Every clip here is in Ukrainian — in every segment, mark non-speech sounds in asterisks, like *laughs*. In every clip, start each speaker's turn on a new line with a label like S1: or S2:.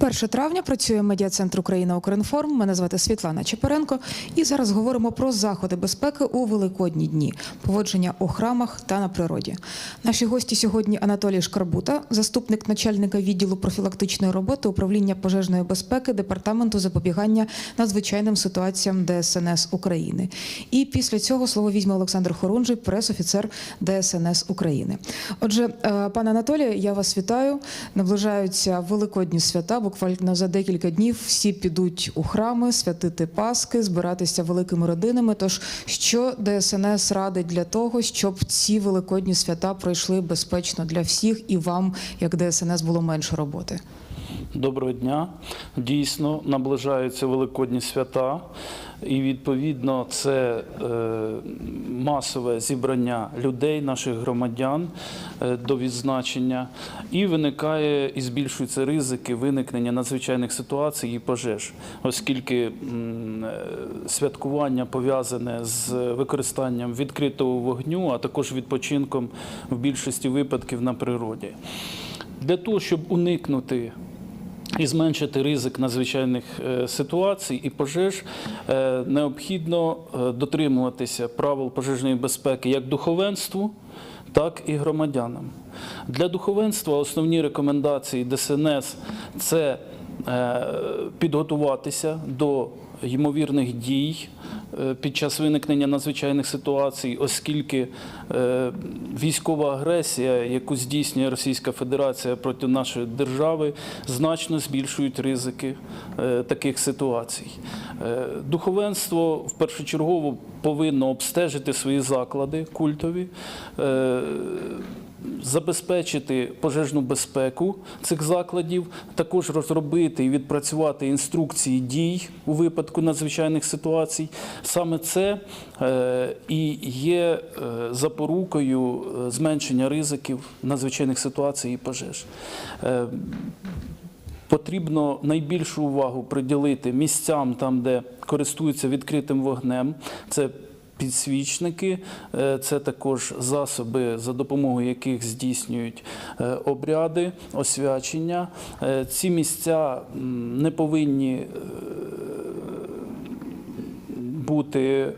S1: 1 травня працює медіа-центр Україна Укрінформ. Мене звати Світлана Чепаренко. І зараз говоримо про заходи безпеки у великодні дні, поводження у храмах та на природі. Наші гості сьогодні Анатолій Шкарбута, заступник начальника відділу профілактичної роботи управління пожежної безпеки департаменту запобігання надзвичайним ситуаціям ДСНС України. І після цього слово візьме Олександр Хорунжий, прес-офіцер ДСНС України. Отже, е, пане Анатолію, я вас вітаю. Наближаються великодні свята. Буквально за декілька днів всі підуть у храми, святити Паски, збиратися великими родинами. Тож, що ДСНС радить для того, щоб ці великодні свята пройшли безпечно для всіх і вам, як ДСНС, було менше роботи?
S2: Доброго дня. Дійсно, наближаються великодні свята, і відповідно це е, масове зібрання людей, наших громадян е, до відзначення, і виникає і збільшуються ризики виникнення надзвичайних ситуацій і пожеж, оскільки е, святкування пов'язане з використанням відкритого вогню, а також відпочинком в більшості випадків на природі. Для того, щоб уникнути і зменшити ризик надзвичайних е, ситуацій і пожеж, е, необхідно е, дотримуватися правил пожежної безпеки як духовенству, так і громадянам. Для духовенства основні рекомендації ДСНС це підготуватися до ймовірних дій е, під час виникнення надзвичайних ситуацій, оскільки е, військова агресія, яку здійснює Російська Федерація проти нашої держави, значно збільшують ризики е, таких ситуацій. Духовенство в першочергово повинно обстежити свої заклади культові. Забезпечити пожежну безпеку цих закладів, також розробити і відпрацювати інструкції дій у випадку надзвичайних ситуацій. Саме це е, і є е, запорукою е, зменшення ризиків надзвичайних ситуацій і пожеж. Потрібно найбільшу увагу приділити місцям, там, де користуються відкритим вогнем. Це підсвічники, е, це також засоби, за допомогою яких здійснюють е, обряди, освячення. Е, Ці місця не повинні бути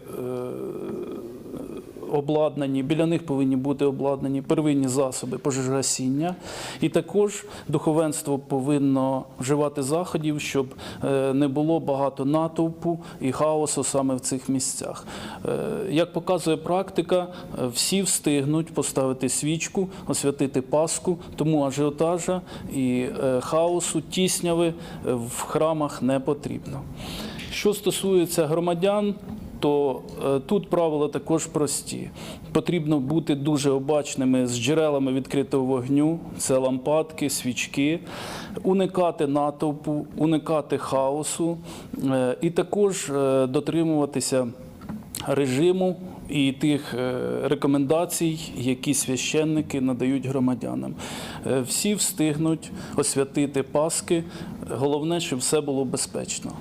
S2: обладнані, біля них повинні бути обладнані первинні засоби пожежогасіння. І також духовенство повинно вживати заходів, щоб е, не було багато натовпу і хаосу саме в цих місцях. Е, Як показує практика, е, всі встигнуть поставити свічку, освятити Пасху, тому ажіотажа і хаосу, тісняви в храмах не потрібно. Що стосується громадян, то е, тут правила також прості. Потрібно бути дуже обачними з джерелами відкритого вогню, це лампадки, свічки, уникати натовпу, уникати хаосу е, і також е, дотримуватися режиму і тих рекомендацій, які священники надають громадянам. Всі встигнуть освятити Паски. Головне, щоб все було безпечно.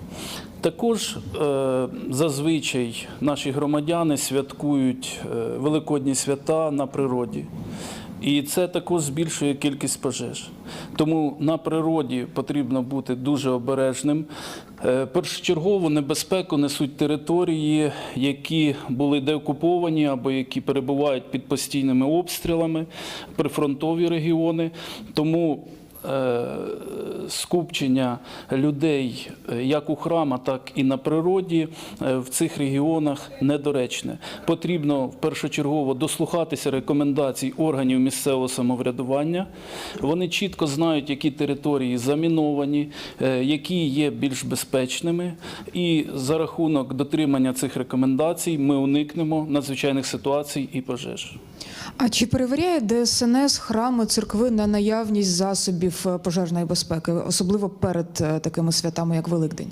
S2: Також е, зазвичай наші громадяни святкують е, великодні свята на природі. І це також збільшує кількість пожеж. Тому на природі потрібно бути дуже обережним. Е, Першочергову небезпеку несуть території, які були деокуповані або які перебувають під постійними обстрілами, прифронтові регіони. Тому скупчення людей е, як у храмах, так і на природі е, в цих регіонах недоречне. Потрібно першочергово дослухатися рекомендацій органів місцевого самоврядування. Вони чітко знають, які території заміновані, е, які є більш безпечними. І за рахунок дотримання цих рекомендацій ми уникнемо надзвичайних ситуацій і пожеж.
S1: А чи перевіряє ДСНС храми, церкви на наявність засобів е, пожежної безпеки, особливо перед е, такими святами, як Великдень?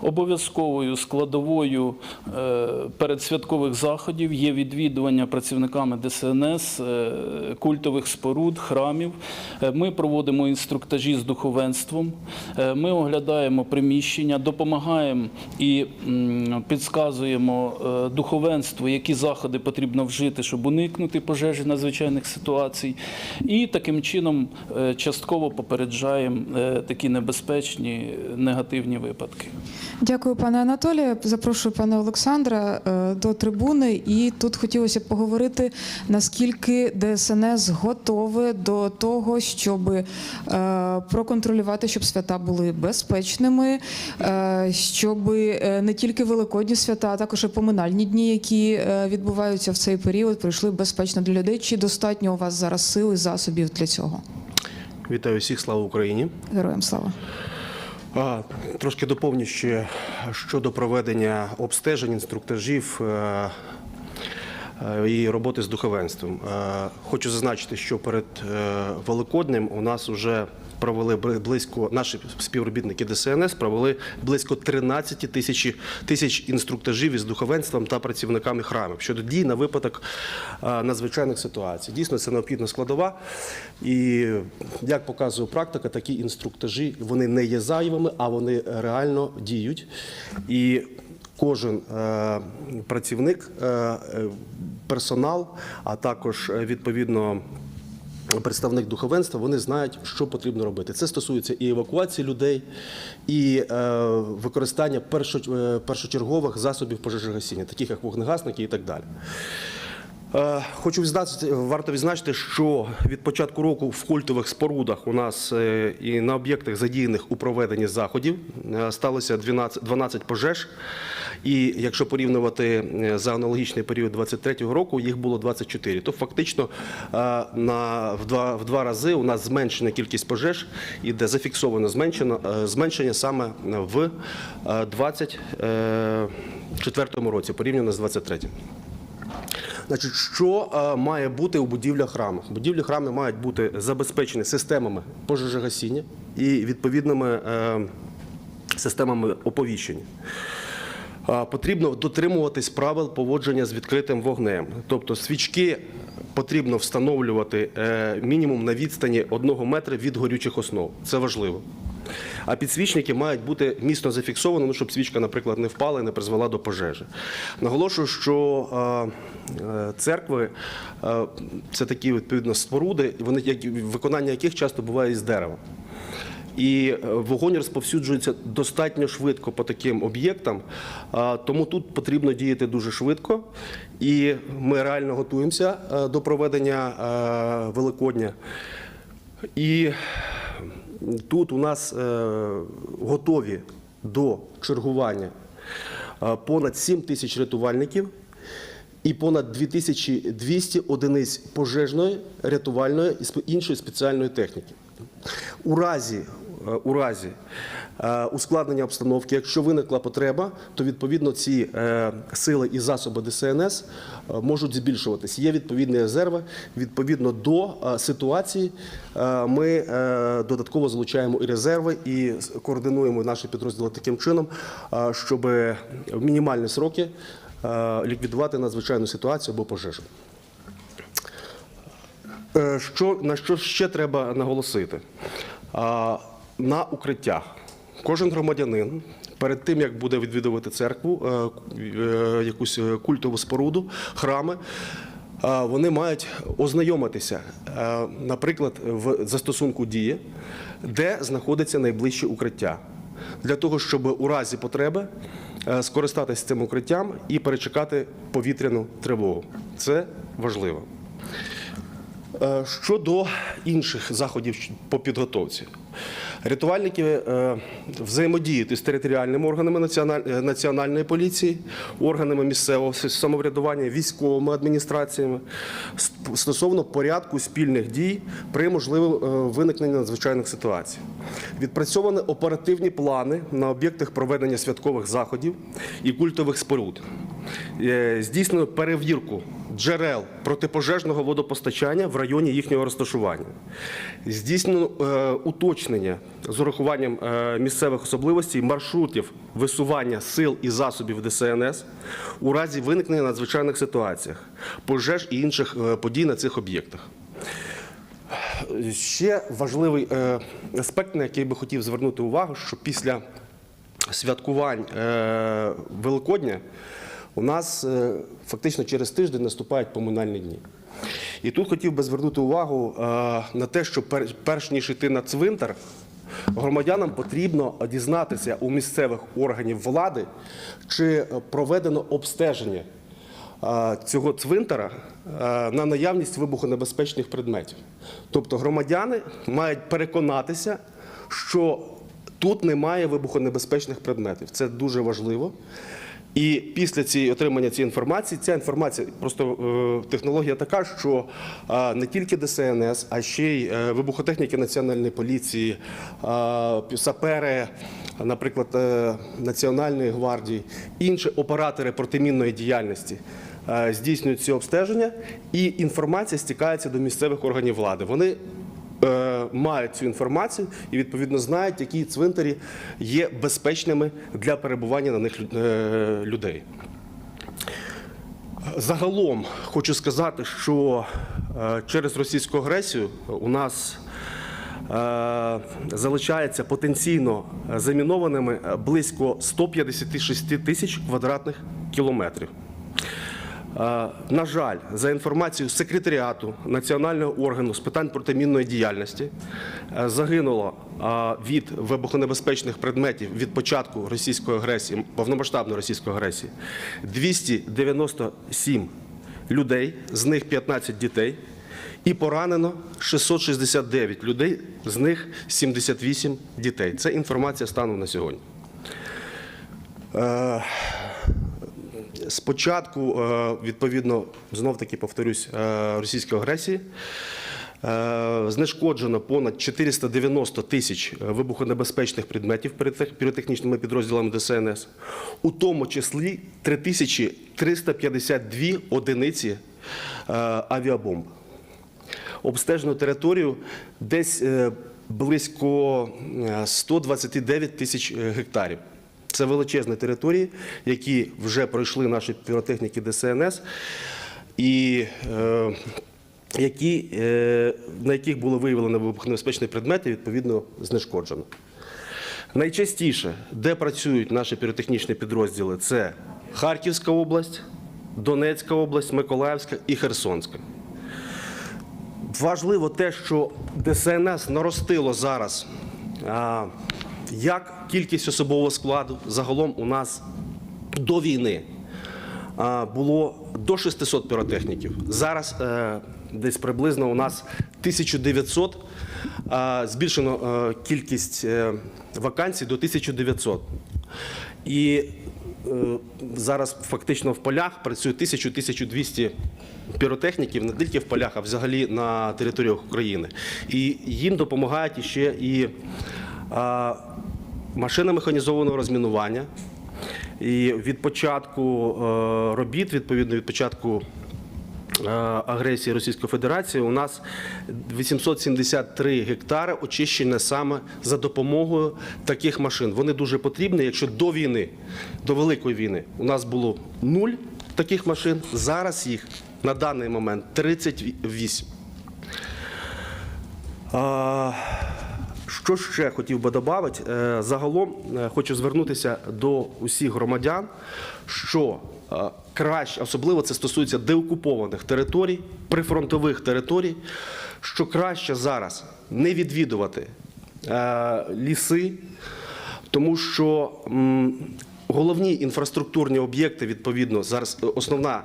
S2: Обов'язковою складовою е, передсвяткових заходів є відвідування працівниками ДСНС культових споруд, храмів. Ми проводимо інструктажі з духовенством, ми оглядаємо приміщення, допомагаємо і е, духовенству, які заходи потрібно вжити, щоб уникнути пожежі разі надзвичайних ситуацій, і таким чином е, частково попереджаємо е, такі небезпечні е, негативні випадки.
S1: Дякую, пане Анатолію. Запрошую пана Олександра до трибуни. І тут хотілося б поговорити, наскільки ДСНС готове до того, щоб проконтролювати, щоб свята були безпечними, щоб не тільки великодні свята, а також і поминальні дні, які відбуваються в цей період, пройшли безпечно для людей. Чи достатньо у вас зараз сил і засобів для цього?
S3: Вітаю всіх, слава Україні.
S1: Героям слава.
S3: А, трошки доповню ще щодо проведення обстежень, інструктажів е, е, і роботи з духовенством. Е, Хочу зазначити, що перед Великоднем у нас вже провели бли- близько наші співробітники ДСНС провели близько 13 тисяч тисяч інструктажів із духовенством та працівниками храмів щодо дій на випадок надзвичайних ситуацій. Дійсно, це необхідна складова. І як показує практика, такі інструктажі вони не є зайвими, а вони реально діють. І кожен е, працівник, е, е, персонал, а також е, відповідно. Представник духовенства, вони знають, що потрібно робити. Це стосується і евакуації людей, і е, використання е, першочергових засобів пожежогасіння, таких як вогнегасники і так далі. Е, Хочу відзначити, варто відзначити, що від початку року в культових спорудах у нас е, і на об'єктах задіяних у проведенні заходів е, сталося 12, 12 пожеж. І якщо порівнювати за аналогічний період 23-го року, їх було 24. То фактично на в два, в два рази у нас зменшена кількість пожеж, і де зафіксовано зменшено зменшення саме в 24-му році, порівняно з 23-м. Значить, що е, має бути у будівлях храму? Будівлі храми мають бути забезпечені системами пожежогасіння і відповідними е, системами оповіщення. Потрібно дотримуватись правил поводження з відкритим вогнем. Тобто свічки потрібно встановлювати е, мінімум на відстані одного метра від горючих основ. Це важливо. А підсвічники мають бути міцно зафіксовані, ну, щоб свічка, наприклад, не впала і не призвела до пожежі. Наголошую, що е, е, церкви е, це такі відповідно споруди, вони виконання яких часто буває із дерева. І вогонь розповсюджується достатньо швидко по таким об'єктам, тому тут потрібно діяти дуже швидко. І ми реально готуємося до проведення Великодня. І тут у нас е, готові до чергування е, понад 7 тисяч рятувальників і понад 2200 одиниць пожежної, рятувальної і іншої спеціальної техніки. У разі, у разі е, ускладнення обстановки, якщо виникла потреба, то відповідно ці е, сили і засоби ДСНС е, можуть збільшуватись. Є відповідні резерви. Відповідно до е, ситуації е, ми е, додатково залучаємо і резерви, і координуємо наші підрозділи таким чином, е, щоб в мінімальні сроки е, ліквідувати надзвичайну ситуацію або пожежу. Е, Що, на що ще треба наголосити? На укриттях. Кожен громадянин перед тим, як буде відвідувати церкву, е, е, якусь е, культову споруду, храми, вони мають ознайомитися, наприклад, в застосунку дії, де знаходиться найближче укриття. Для того, щоб у разі потреби скористатися цим укриттям і перечекати повітряну тривогу. Це важливо. Е, Щодо інших заходів по підготовці, рятувальники е, взаємодіють із територіальними органами е, національної поліції, органами місцевого самоврядування, військовими адміністраціями стосовно порядку спільних дій при можливому виникненні надзвичайних ситуацій. Відпрацьовані оперативні плани на об'єктах проведення святкових заходів і культових споруд. Здійснено перевірку джерел протипожежного водопостачання в районі їхнього розташування. Здійснено е, уточнення з урахуванням е, місцевих особливостей маршрутів висування сил і засобів ДСНС у разі виникнення надзвичайних ситуаціях, пожеж і інших е, подій на цих об'єктах. Ще важливий е, аспект, на який би хотів звернути увагу, що після святкувань е, Великодня у нас е, фактично через тиждень наступають поминальні дні. І тут хотів би звернути увагу е, на те, що перш ніж йти на цвинтар, громадянам потрібно дізнатися у місцевих органів влади, чи проведено обстеження е, цього цвинтара на наявність вибухонебезпечних предметів. Тобто громадяни мають переконатися, що тут немає вибухонебезпечних предметів. Це дуже важливо. І після цієї отримання цієї інформації, ця інформація просто е, технологія така, що не тільки ДСНС, а ще й е, вибухотехніки Національної поліції, сапери, наприклад, е, Національної гвардії, інші оператори протимінної діяльності здійснюють ці обстеження, і інформація стікається до місцевих органів влади. Вони мають цю інформацію і відповідно знають, які цвинтарі є безпечними для перебування на них е, людей. Загалом хочу сказати, що е, через російську агресію у нас е, залишається потенційно замінованими е, близько 156 тисяч квадратних кілометрів. Е, На жаль, за інформацією секретаріату Національного органу з питань протимінної діяльності е, загинуло е, від вибухонебезпечних предметів від початку російської агресії, повномасштабної російської агресії 297 людей, з них 15 дітей, і поранено 669 людей, з них 78 дітей. Це інформація станом на сьогодні. Спочатку, е, відповідно, знов таки повторюсь, е, російської агресії е, знешкоджено понад 490 тисяч вибухонебезпечних предметів піротехнічними підрозділами ДСНС, у тому числі 3352 одиниці авіабомб. Обстежено територію десь близько е, 129 тисяч гектарів. Це величезні території, які вже пройшли наші піротехніки ДСНС, і е, е, на яких було виявлено вибухонебезпечні предмети, відповідно знешкоджено. Найчастіше, де працюють наші піротехнічні підрозділи, це Харківська область, Донецька область, Миколаївська і Херсонська. Важливо те, що ДСНС наростило зараз як кількість особового складу. Загалом у нас до війни було до 600 піротехніків. Зараз е, десь приблизно у нас 1900. а, Збільшено е, кількість е, вакансій до 1900. І зараз фактично в полях працює 1000-1200 піротехніків не тільки в полях, а взагалі на територіях України. І їм допомагають ще і машина механізованого розмінування. І від початку е, робіт, відповідно від початку е, агресії Російської Федерації, у нас 873 гектари очищені саме за допомогою таких машин. Вони дуже потрібні. Якщо до війни, до великої війни, у нас було нуль таких машин, зараз їх на даний момент 38. Що ще хотів би додати? Загалом е, хочу звернутися до усіх громадян, що е, краще, особливо це стосується деокупованих територій, прифронтових територій, що краще зараз не відвідувати е, ліси, тому що головні інфраструктурні об'єкти, відповідно, зараз е, основна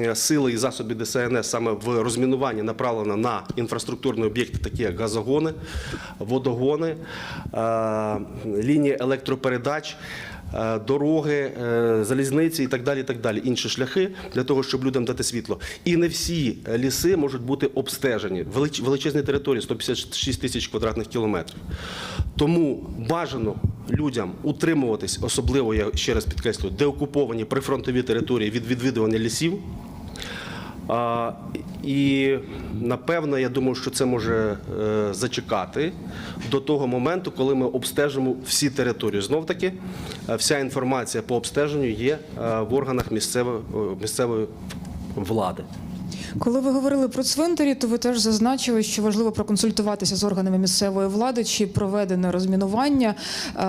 S3: е, сила і засоби ДСНС саме в розмінуванні направлена на інфраструктурні об'єкти, такі як газогони, водогони, е, лінії електропередач. Дороги, залізниці і так далі, інші шляхи для того, щоб людям дати світло. І не всі ліси можуть бути обстежені. Велич- Величезні території 156 тисяч квадратних кілометрів. Тому бажано людям утримуватись, особливо я ще раз підкреслюю, деокуповані прифронтові території від відвідування лісів. І напевно, я думаю, що це може е, зачекати до того моменту, коли ми обстежимо всі території. Знов таки, е, вся інформація по обстеженню є е, в органах місцевої, місцевої влади.
S1: Коли ви говорили про цвинтарі, то ви теж зазначили, що важливо проконсультуватися з органами місцевої влади, чи проведене розмінування. Е,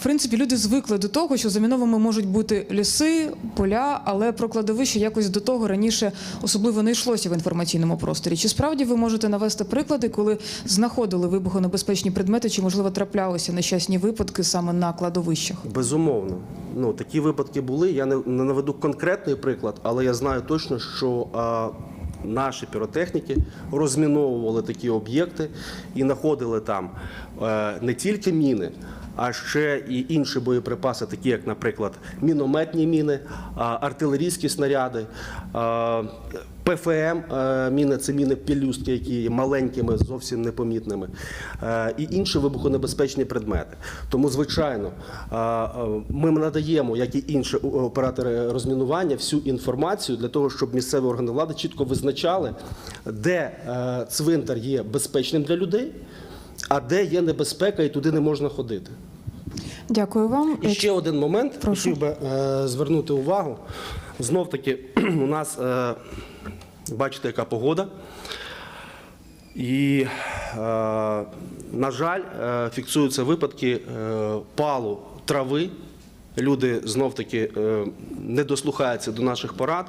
S1: В принципі, люди звикли до того, що заміновими можуть бути ліси, поля, але про кладовище якось до того раніше особливо не йшлося в інформаційному просторі. Чи справді ви можете навести приклади, коли знаходили вибухонебезпечні предмети, чи можливо траплялися нещасні випадки саме на кладовищах?
S3: Безумовно. Ну, такі випадки були. Я не, наведу конкретний приклад, але я знаю точно, що наші піротехніки розміновували такі об'єкти і знаходили там е, не тільки міни, а ще і інші боєприпаси, такі як, наприклад, мінометні міни, артилерійські снаряди. ПФМ е, міни це міни пелюстки, які є маленькими, зовсім непомітними, е, і інші вибухонебезпечні предмети. Тому, звичайно, е, ми надаємо, як і інші оператори розмінування, всю інформацію для того, щоб місцеві органи влади чітко визначали, де цвинтар є безпечним для людей, а де є небезпека, і туди не можна ходити.
S1: Дякую вам.
S3: І ще один момент
S1: Прошу.
S3: хотів би е, звернути увагу. Знов таки, *clears throat* у нас, е, бачите, яка погода. І, е, на жаль, е, фіксуються випадки е, палу трави. Люди знов таки не дослухаються до наших порад.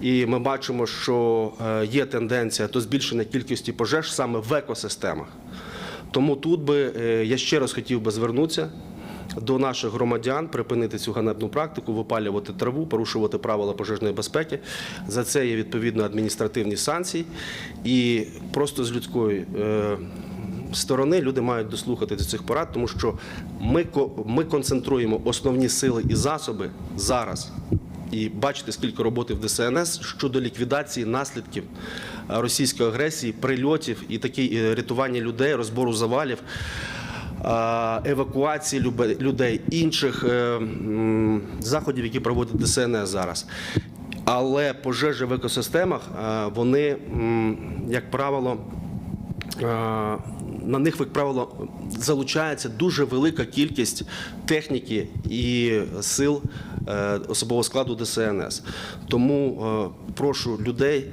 S3: І ми бачимо, що є тенденція до збільшення кількості пожеж саме в екосистемах. Тому тут би я ще раз хотів би звернутися до наших громадян, припинити цю ганебну практику, випалювати траву, порушувати правила пожежної безпеки. За це є відповідно адміністративні санкції. І просто з людської е, сторони люди мають дослухати до цих порад, тому що ми, концентруємо основні сили і засоби зараз. І бачите, скільки роботи в ДСНС щодо ліквідації наслідків е, російської агресії, прильотів і такі е, рятування людей, розбору завалів, евакуації любе- людей, інших е, заходів, які проводить ДСНС зараз. Але пожежі в екосистемах е, вони, як правило, Е, на них, як правило, залучається дуже велика кількість техніки і сил е, особового складу ДСНС. Тому е, прошу людей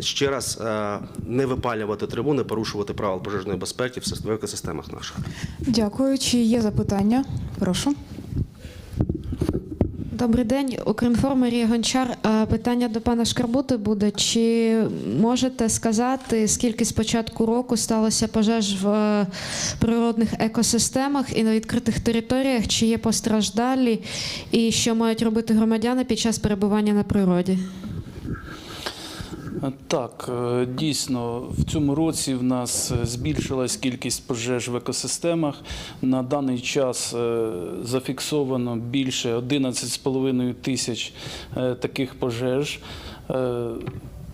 S3: ще раз е, не випалювати триву, порушувати правил пожежної безпеки в екосистемах наших.
S1: Дякую. Чи є запитання? Прошу.
S4: Добрий день, Укрінформ Марія Гончар. Е, Питання до пана Шкарбути буде. Чи можете сказати, скільки з початку року сталося пожеж в е, природних екосистемах і на відкритих територіях? Чи є постраждалі, і що мають робити громадяни під час перебування на природі?
S2: Так, е, дійсно, в цьому році в нас е, збільшилась кількість пожеж в екосистемах. На даний час е, зафіксовано більше 11,5 тисяч таких пожеж.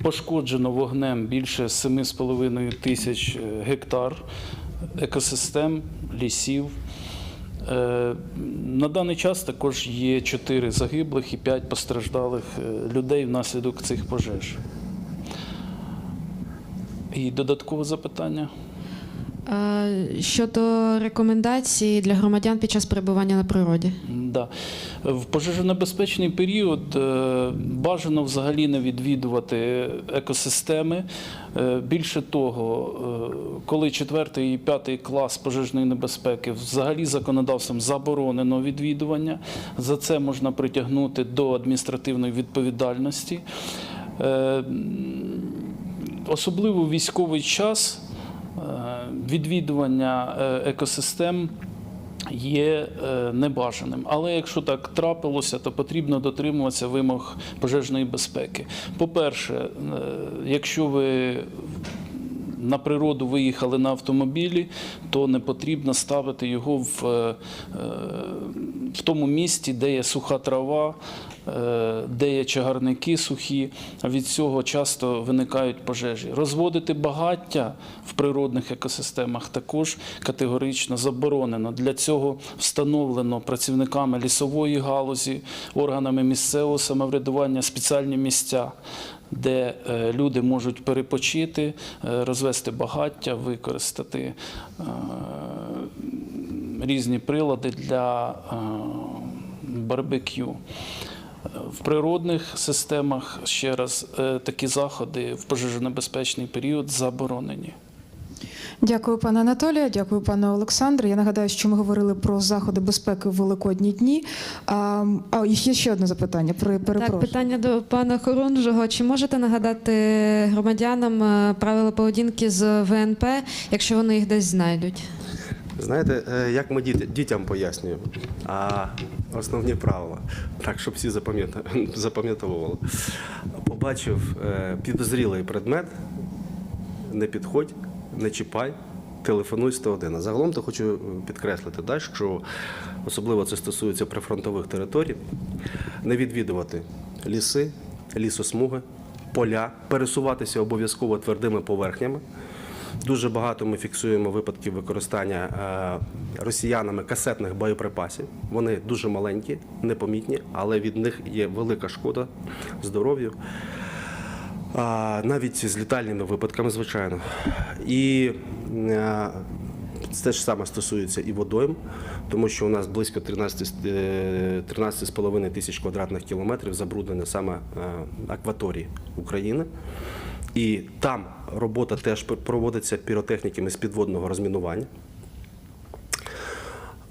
S2: Пошкоджено вогнем більше 7,5 тисяч гектар екосистем, лісів. На даний час також є 4 загиблих і 5 постраждалих людей внаслідок цих пожеж. І додаткове запитання.
S4: Е, Щодо рекомендацій для громадян під час перебування на природі?
S2: Да. В пожежонебезпечний період е, бажано взагалі не відвідувати екосистеми. Е, Більше того, коли 4 і 5 клас пожежної небезпеки взагалі законодавством заборонено відвідування, за це можна притягнути до адміністративної відповідальності. Особливо військовий час е, відвідування е, екосистем є е, небажаним. Але якщо так трапилося, то потрібно дотримуватися вимог пожежної безпеки. По-перше, якщо ви на природу виїхали на автомобілі, то не потрібно ставити його в, е, е, в тому місці, де є суха трава, е, де є чагарники сухі. Від цього часто виникають пожежі. Розводити багаття в природних екосистемах також категорично заборонено. Для цього встановлено працівниками лісової галузі, органами місцевого самоврядування спеціальні місця де е, люди можуть перепочити, е, розвести багаття, використати е, різні прилади для барбекю. В природних системах ще раз такі заходи в пожежонебезпечний період заборонені.
S1: Дякую, пане Анатолію. Дякую, пане Олександре. Я нагадаю, що ми говорили про заходи безпеки в великодні дні. А, а є ще одне запитання. При
S4: Так, питання до пана Хорунжого. Чи можете нагадати громадянам е, правила поведінки з ВНП, якщо вони їх десь знайдуть?
S3: Знаєте, е, як ми діт- дітям пояснюємо, а основні правила, так, щоб всі *laughs* запам'ятовували. Побачив е, підозрілий предмет, не підходь, не чіпай, телефонуй 101. А загалом то хочу е, підкреслити, да, що особливо це стосується прифронтових територій, не відвідувати ліси, лісосмуги, поля, пересуватися обов'язково твердими поверхнями. Дуже багато ми фіксуємо випадків використання е, росіянами касетних боєприпасів. Вони дуже маленькі, непомітні, але від них є велика шкода здоров'ю. Навіть з літальними випадками, звичайно. І е, це ж саме стосується і водойм, тому що у нас близько 13, е, 13,5 тисяч квадратних кілометрів забруднено саме е, акваторії України. І там робота теж проводиться піротехніками з підводного розмінування,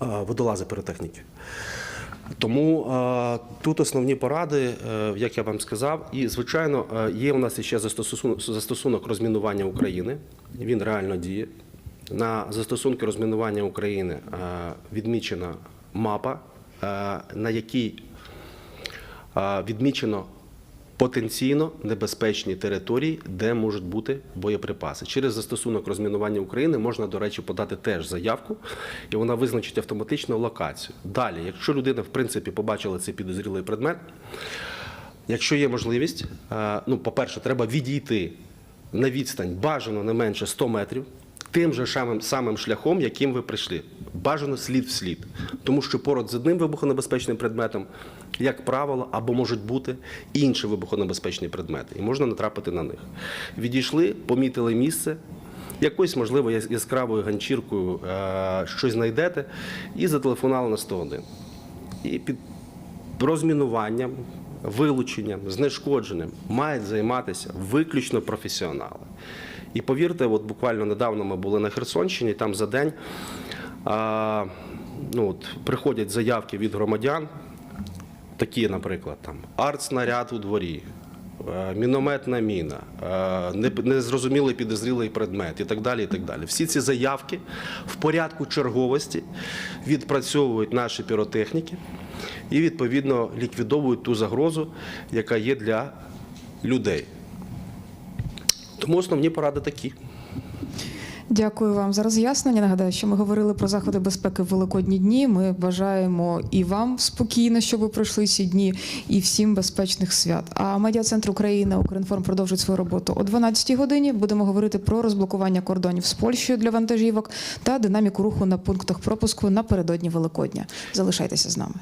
S3: е, водолази піротехніки. Тому е, тут основні поради, е, як я вам сказав, і звичайно е, є у нас ще застосунок, розмінування України. Він реально діє. На застосунки розмінування України відмічена мапа, на якій відмічено потенційно небезпечні території, де можуть бути боєприпаси. Через застосунок розмінування України можна, до речі, подати теж заявку, і вона визначить автоматично локацію. Далі, якщо людина, в принципі, побачила цей підозрілий предмет, якщо є можливість, е, ну, по-перше, треба відійти на відстань бажано не менше 100 метрів. Тим же самим, шляхом, яким ви прийшли, бажано слід в слід, тому що поруч з одним вибухонебезпечним предметом, як правило, або можуть бути інші вибухонебезпечні предмети, і можна натрапити на них. Відійшли, помітили місце, якоюсь, можливо, яскравою ганчіркою е, щось знайдете, і зателефонували на 101. І під розмінуванням, вилученням, знешкодженням мають займатися виключно професіонали. І повірте, от буквально недавно ми були на Херсонщині, там за день а, ну, от, приходять заявки від громадян, такі, наприклад, там артснаряд у дворі. е, Мінометна міна, е, незрозумілий підозрілий предмет і так далі. і так далі. Всі ці заявки в порядку черговості відпрацьовують наші піротехніки і відповідно ліквідовують ту загрозу, яка є для людей. Тому основні поради такі.
S1: Дякую вам за роз'яснення. Нагадаю, що ми говорили про заходи безпеки в великодні дні. Ми бажаємо і вам спокійно, щоб ви пройшли ці дні, і всім безпечних свят. А медіа центр України Укрінформ продовжить свою роботу о 12-й годині. Будемо говорити про розблокування кордонів з Польщею для вантажівок та динаміку руху на пунктах пропуску напередодні Великодня. Залишайтеся з нами.